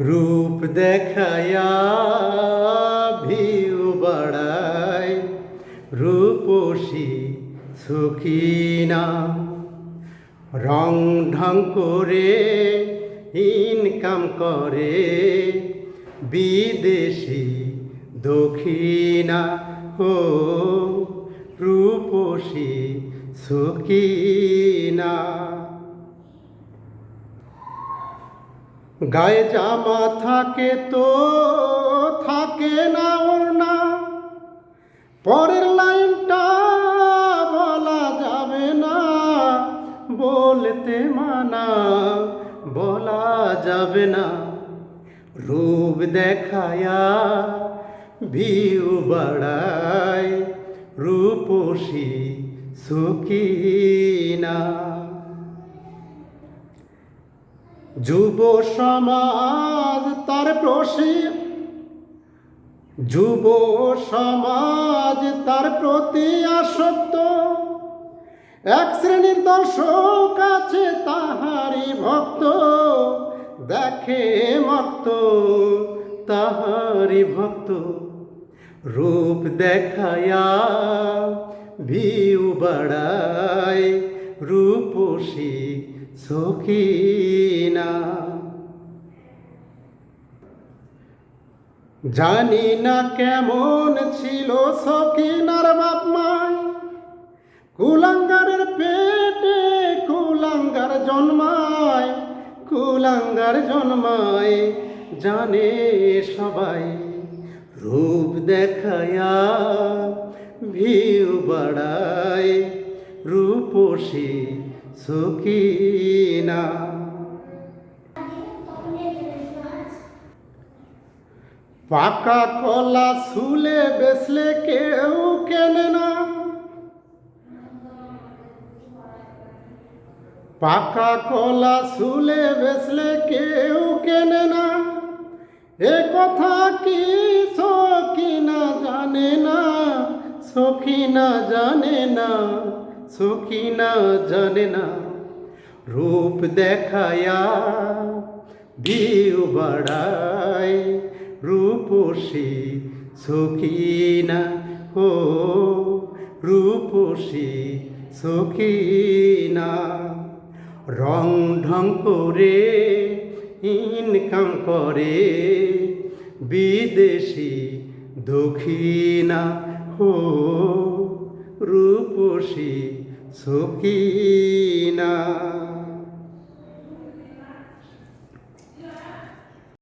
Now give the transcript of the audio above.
রূপ দেখায়া ভিউ বাড়ায় রূপসী সুখিনা রং ঢং করে ইনকাম করে, বিদেশি দক্ষিণা ও রূপসী সুখিনা গায়ে জামা থাকে তো থাকে না ওর না পরের লাইনটা বলা যাবে না, বলতে মানা, বলা যাবে না। রূপ দেখায়া ভিউ বাড়ায় রূপসী সুকিনা যুব সমাজ তার প্রসি, যুব সমাজ তার প্রতি আসক্ত। এক শ্রেণির দর্শক আছে তাহারি ভক্ত, দেখে মক্ত তাহারি ভক্ত। রূপ দেখায়া ভিউ বাড়ায় রূপসী সখিনা জানি না কেমন ছিল সখিনার বাপ মাই। কুলাঙ্গারের পেটে কুলাঙ্গার জন্মায় কুলাঙ্গার জন্মায়, জানে সবাই। রূপ দেখায়া ভিউ বাড়ায়, রূপসী সকিনা পাকা কলা শুলে বেসলে কেউ কেনে না। পাকা কলা শুলে বেসলে কেউ কেনে না। এ কথা কি সকিনা জানে না? সখিনা জানে না। সখিনা জানে না, রূপ দেখায়া ভিউ বাড়ায়, রূপসী সখিনা হো, রূপসী সখিনা রং ঢং করে ইনকাম করে, বিদেশি দক্ষিণা হো, রূপসী সখিনা